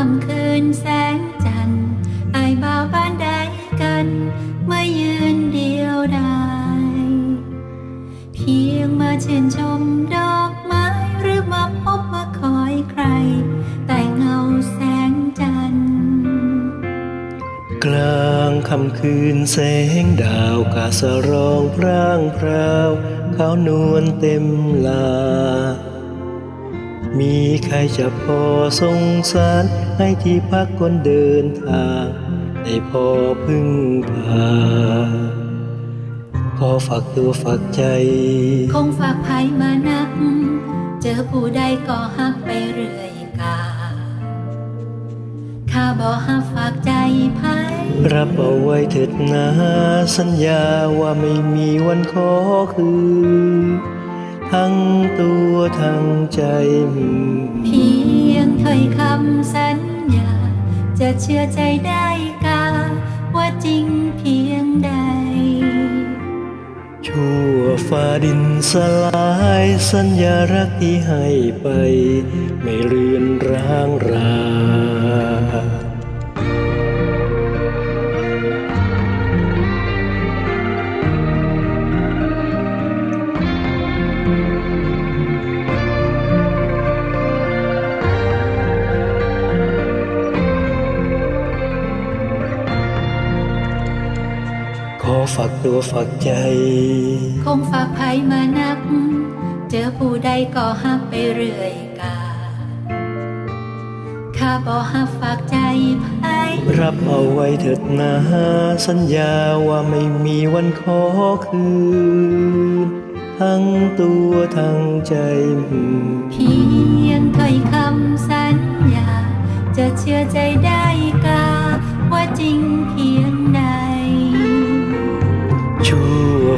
คำคืนแสงจันทร์ไอเบาวบ้านใดกัน เมื่อยืนเดียวดายเพียงมาเชิญชมดอกไม้หรือมาพบมาคอยใคร แต่เงาแสงจันทร์กลางคำคืนแสงดาวกาสรองพร่างพราวขาวนวลเต็มลา มีใครจะพอสงสารให้ที่พักคนเดินทางได้พอพึ่งพาพอฝากตัวฝากใจ คงฝากภัยมานัก เจอผู้ใดก็หักไปเรื่อยกาข้าบ่หักฝากใจภัยรับเอาไว้เถิดนะสัญญาว่าไม่มีวันขอคืน ทั้งตัวทั้งใจ เพียงถ้อยคำสัญญา จะเชื่อใจได้กา ว่าจริงเพียงใด ชั่วฟ้าดินสลายสัญญารักที่ให้ไป ไม่เลือนร้างรา ฝากตัวฝากใจ คงฝากภัยมานัก เจอผู้ใดก็หักไปเรื่อยกาข้าบ่หักฝากใจภัยรับเอาไว้เถิดนะสัญญาว่าไม่มีวันขอคืนทั้งตัวทั้งใจเพียงถ้อยคำสัญญา จะเชื่อใจได้กาว่าจริงเพีย